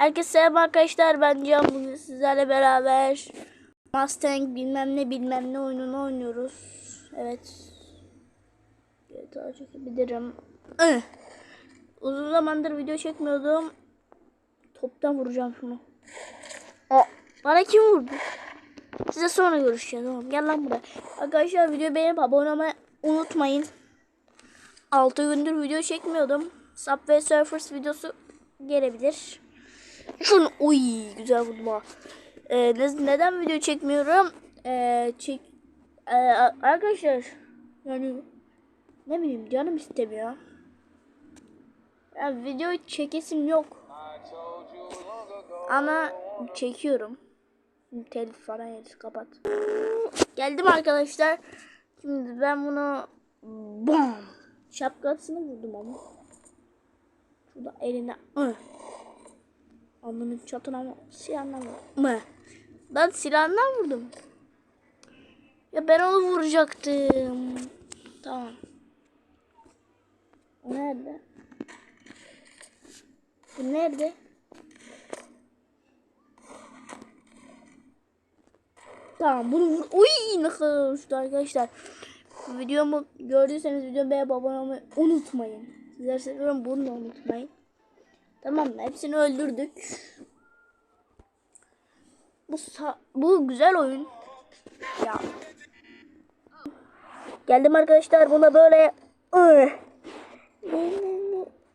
Herkese selam arkadaşlar. Ben Can. Bugün sizlerle beraber Mustang bilmem ne bilmem ne oyununu oynuyoruz. Evet. GTA çekebilirim. Ih. Uzun zamandır video çekmiyordum. Toptan vuracağım şunu. Bana kim vurdu? Size sonra görüşeceğiz oğlum. Gel lan buraya. Arkadaşlar video beğenip abone olmayı unutmayın. 6 gündür video çekmiyordum. Subway Surfers videosu gelebilir. Şunu uy güzel vurdum ha. Ee, ne- neden video çekmiyorum? Ee, çek Ee, arkadaşlar yani ne bileyim canım istemiyor. Yani video çekesim yok. Ama çekiyorum. Telif falan yeriz kapat. Geldim arkadaşlar. Şimdi ben bunu bam şapkasını vurdum ama. Şurada eline ı. Alnının çatına mı? Silahından mı? Ben silahından vurdum. Ya ben onu vuracaktım. Tamam. Nerede? Bu nerede? Tamam bunu vur. Uy ne kadar uçtu arkadaşlar. Videomu gördüyseniz videomu beğenip abone olmayı unutmayın. Sizleri seviyorum bunu da unutmayın. Tamam mı? Hepsini öldürdük. Bu bu güzel oyun. Ya. Geldim arkadaşlar buna böyle ıh.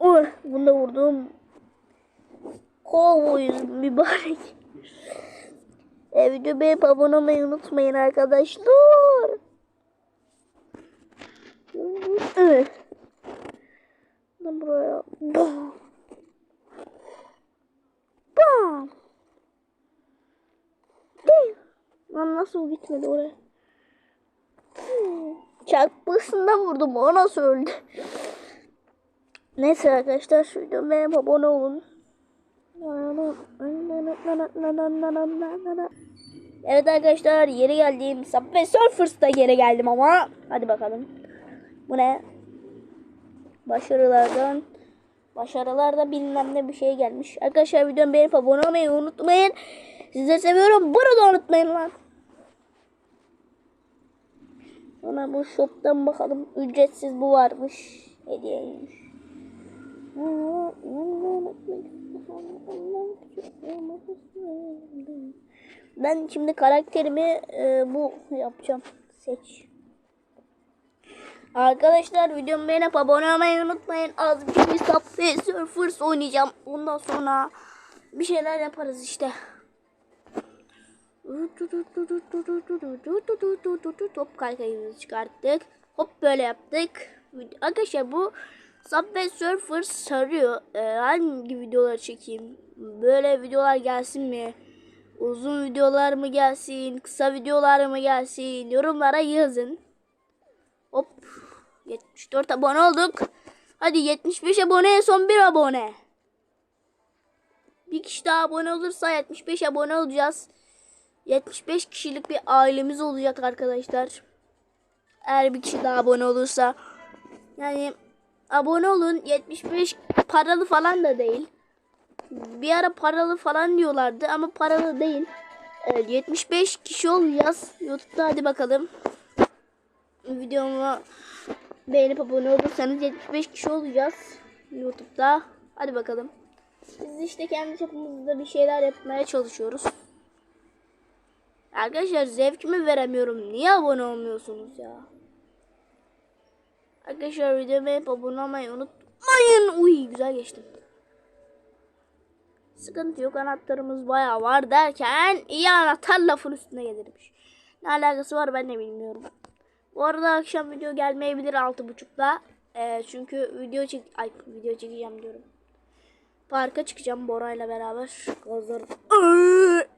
Ih, Bunu da vurdum. Kovboyuz mübarek. E, video beğenip abone olmayı unutmayın arkadaşlar. Ben buraya. Bam. Bam. Değil. Lan nasıl gitmedi oraya? Hmm. Vurdum. O nasıl öldü? Neyse arkadaşlar şu videomu beğenip abone olun. Evet arkadaşlar yeri geldim. Subway Surfers'ta geri geldim ama. Hadi bakalım. Bu ne? Başarılardan. Başarılarda bilmem ne bir şey gelmiş. Arkadaşlar videomu beğenip abone olmayı unutmayın. Sizleri seviyorum. Bunu da unutmayın lan. Sonra bu shop'tan bakalım. Ücretsiz bu varmış. Hediyeymiş. Ben şimdi karakterimi e, bu yapacağım. Seç. Arkadaşlar videomu beğenip abone olmayı unutmayın. Az bir Subway Surfers oynayacağım. Ondan sonra bir şeyler yaparız işte. Top kaykayımızı çıkarttık. Hop böyle yaptık. Arkadaşlar bu Subway Surfers sarıyor. Ee, hangi videoları çekeyim? Böyle videolar gelsin mi? Uzun videolar mı gelsin? Kısa videolar mı gelsin? Yorumlara yazın. Hop. 74 abone olduk. Hadi 75 aboneye son bir abone. Bir kişi daha abone olursa 75 abone olacağız. 75 kişilik bir ailemiz olacak arkadaşlar. Eğer bir kişi daha abone olursa. Yani abone olun. 75 paralı falan da değil. Bir ara paralı falan diyorlardı ama paralı değil. Evet, 75 kişi olacağız. Youtube'da hadi bakalım. Videomu beğenip abone olursanız 75 kişi olacağız. Youtube'da. Hadi bakalım. Biz işte kendi çapımızda bir şeyler yapmaya çalışıyoruz. Arkadaşlar zevkimi veremiyorum. Niye abone olmuyorsunuz ya? Arkadaşlar videomu hep abone olmayı unutmayın. Uy güzel geçtim. Sıkıntı yok anahtarımız bayağı var derken iyi anahtar lafın üstüne gelirmiş. Ne alakası var ben de bilmiyorum. Bu arada akşam video gelmeyebilir 6.30'da. Ee, çünkü video çek ay video çekeceğim diyorum. Parka çıkacağım Bora'yla beraber. Gazlar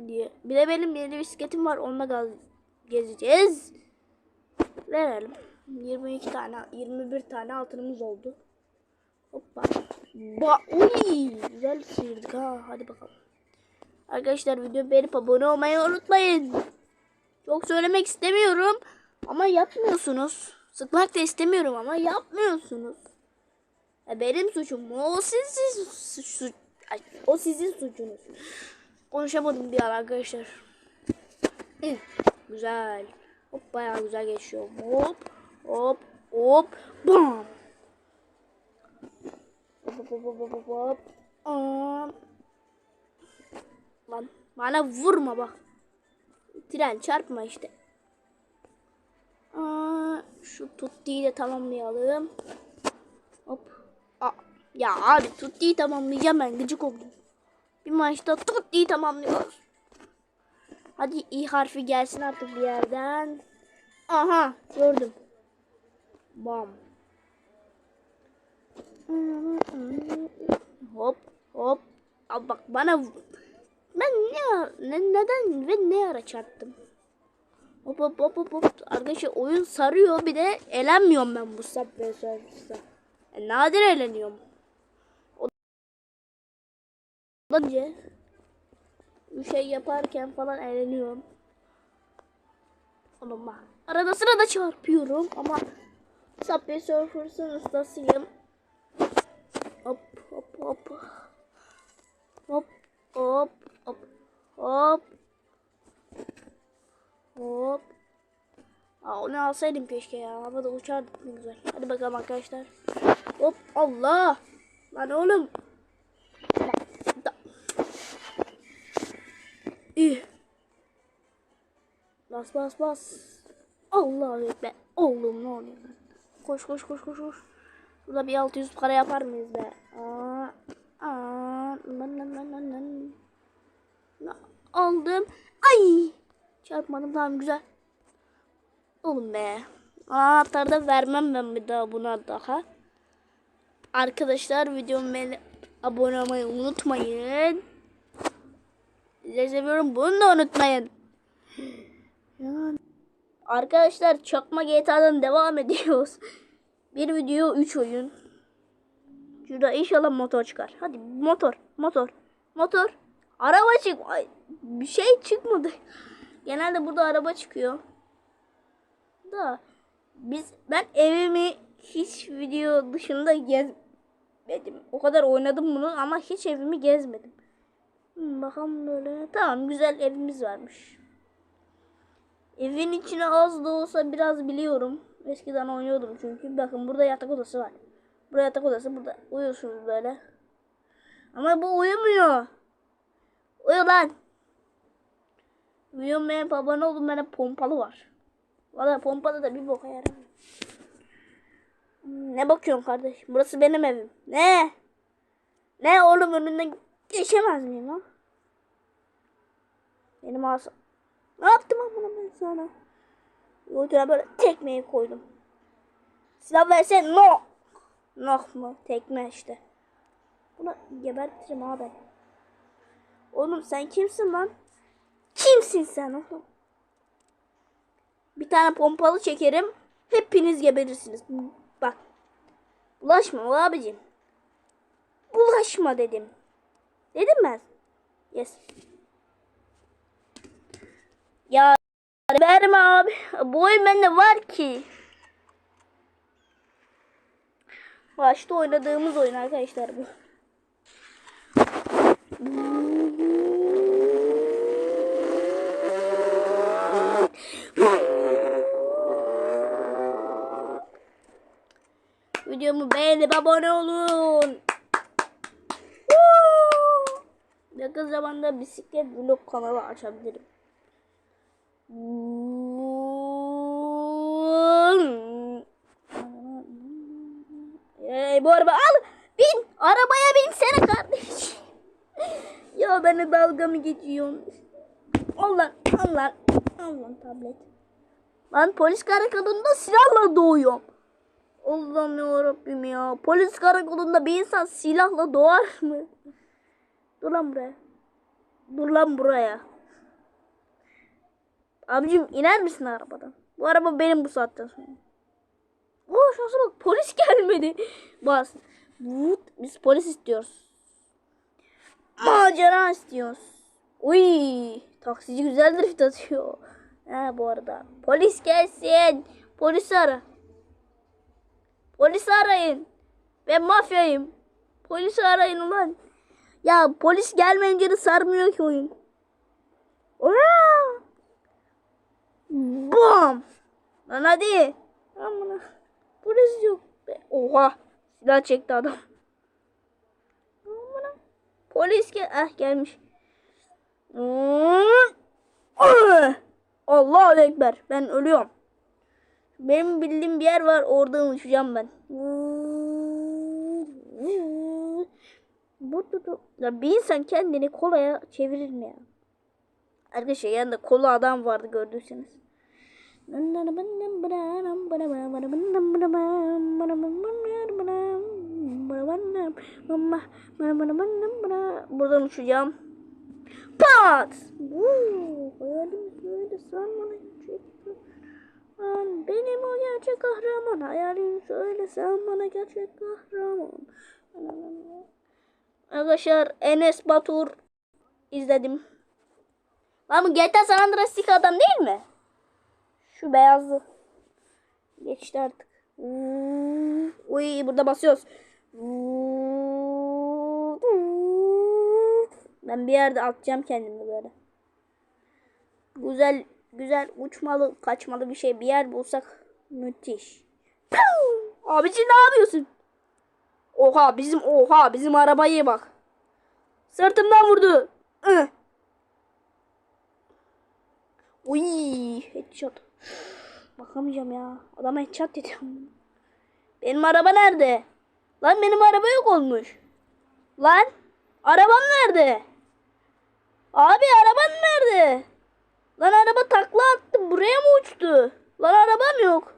diye. Bir de benim yeni bisikletim var. Onunla gezeceğiz. Verelim. 22 tane, 21 tane altınımız oldu. Hoppa. Ba Uy, güzel sıyırdık ha. Hadi bakalım. Arkadaşlar videoyu beğenip abone olmayı unutmayın. Çok söylemek istemiyorum. Ama yapmıyorsunuz. Sıkmak da istemiyorum ama yapmıyorsunuz. Ya benim suçum? O siz, siz suç, O sizin suçunuz. Konuşamadım bir an arkadaşlar. Hı, Güzel. Hop bayağı güzel geçiyor. Hop hop hop bam. Hop hop hop hop hop. Aa. Lan bana vurma bak. Tren çarpma işte. Aa, şu tuttiği de tamamlayalım. Hop. Aa, ya abi tuttiği tamamlayacağım ben gıcık oldum. Bir maçta tuttiği tamamlıyoruz. Hadi i harfi gelsin artık bir yerden. Aha gördüm. Bam. Hop hop. Al bak bana ben ne, ne neden ve ne ara çarptım? Hop hop hop hop hop. Arkadaşlar oyun sarıyor bir de elenmiyorum ben bu Subway Surfers'ta. E, nadir eğleniyorum. Önce bir şey yaparken falan eğleniyorum. Bak. Arada sırada çarpıyorum ama Subway Surfers'ın ustasıyım. Hop hop hop. Hop hop hop hop. Hop. Aa, onu alsaydım keşke ya. Havada uçardık ne güzel. Hadi bakalım arkadaşlar. Hop Allah. Lan oğlum. Da- Üh. Bas bas bas. Allah ekber. Oğlum ne oluyor? Koş koş koş koş koş. Burada bir 600 para yapar mıyız be? Aa, aa, lan lan lan Aldım. Ay. Çarpmadım tamam güzel. Oğlum be. Anahtarı da vermem ben bir daha buna daha. Arkadaşlar videomu abone olmayı unutmayın. Size seviyorum. Bunu da unutmayın. Arkadaşlar Çakma GTA'dan devam ediyoruz. Bir video 3 oyun. Şurada inşallah motor çıkar. Hadi motor, motor, motor. Araba çık. Ay, bir şey çıkmadı. Genelde burada araba çıkıyor. Da biz ben evimi hiç video dışında gezmedim. O kadar oynadım bunu ama hiç evimi gezmedim. Hmm, bakalım böyle. Tamam güzel evimiz varmış. Evin içine az da olsa biraz biliyorum. Eskiden oynuyordum çünkü. Bakın burada yatak odası var. Burada yatak odası. Burada uyuyorsunuz böyle. Ama bu uyumuyor. Uyu lan. Uyumayan abone olun. Bende pompalı var. Valla pompalı da bir boka yaramıyor. Ne bakıyorsun kardeş? Burası benim evim. Ne? Ne oğlum önünden geçemez miyim lan? Benim asam. Ne yaptım ben sana? Yolcuna böyle tekmeyi koydum. Silah versen no. No mu? Tekme işte. Bunu gebertirim abi. Oğlum sen kimsin lan? Kimsin sen oğlum? Bir tane pompalı çekerim. Hepiniz geberirsiniz. Bak. Bulaşma abicim. Bulaşma dedim. Dedim ben. Yes. Ya verme abi. Bu oyun bende var ki. Başta oynadığımız oyun arkadaşlar bu. Videomu beğenip abone olun. Yakın zamanda bisiklet vlog kanalı açabilirim. Hey, bu araba al. Bin. Arabaya binsene kardeş. ya beni dalga mı geçiyorsun? Al lan. Al lan. Tablet. Ben polis karakolunda silahla doğuyorum. Allah'ım yarabbim ya. Polis karakolunda bir insan silahla doğar mı? Dur lan buraya. Dur lan buraya. Abicim iner misin arabadan? Bu araba benim bu saatten sonra. Oo şansa bak polis gelmedi. Bas. Vut, Biz polis istiyoruz. Macera istiyoruz. Uy, taksici güzel drift atıyor. Ha bu arada. Polis gelsin. Polis ara. Polis arayın. Ben mafyayım. Polisi arayın ulan. Ya polis gelmeyince de sarmıyor ki oyun. Ora! Bam! Lan hadi. Amına. Polis yok. be. Oha. Silah çekti adam. Amına. Polis gel. Ah gelmiş. Hmm. Ah! Allahu Ekber. Ben ölüyorum. Benim bildiğim bir yer var. Oradan uçacağım ben. Bu bu- Ya bir insan kendini kolaya çevirir mi ya? Arkadaşlar yanında kola adam vardı gördüyseniz. Buradan uçacağım. Pat! Hayalim bana gerçek kahraman. Benim o gerçek kahraman. Hayalim söyle sen bana gerçek kahraman. Arkadaşlar Enes Batur izledim. Lan bu GTA San Andreas'taki adam değil mi? Şu beyazlı. Geçti artık. Uy burada basıyoruz. Ben bir yerde atacağım kendimi böyle. Güzel güzel uçmalı kaçmalı bir şey bir yer bulsak müthiş. Abici ne yapıyorsun? Oha bizim oha bizim arabaya bak. Sırtımdan vurdu. Uy headshot. Bakamayacağım ya. Adama headshot dedim. Benim araba nerede? Lan benim araba yok olmuş. Lan arabam nerede? Abi araban nerede? Lan araba takla attı. Buraya mı uçtu? Lan arabam yok.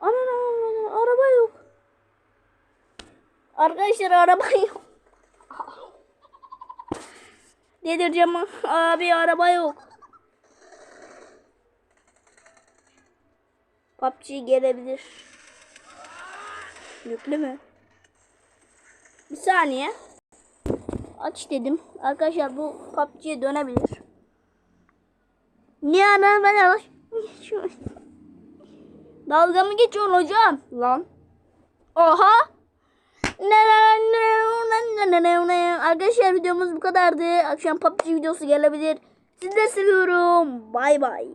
Ana araba yok. Arkadaşlar araba yok. Delireceğim abi araba yok. PUBG gelebilir. Yüklü mü? Bir saniye. Aç dedim. Arkadaşlar bu PUBG'ye dönebilir. Niye ben? Şu- Dalga mı geçiyorsun hocam? Lan. Oha. Arkadaşlar videomuz bu kadardı. Akşam PUBG videosu gelebilir. Sizi de seviyorum. Bay bay.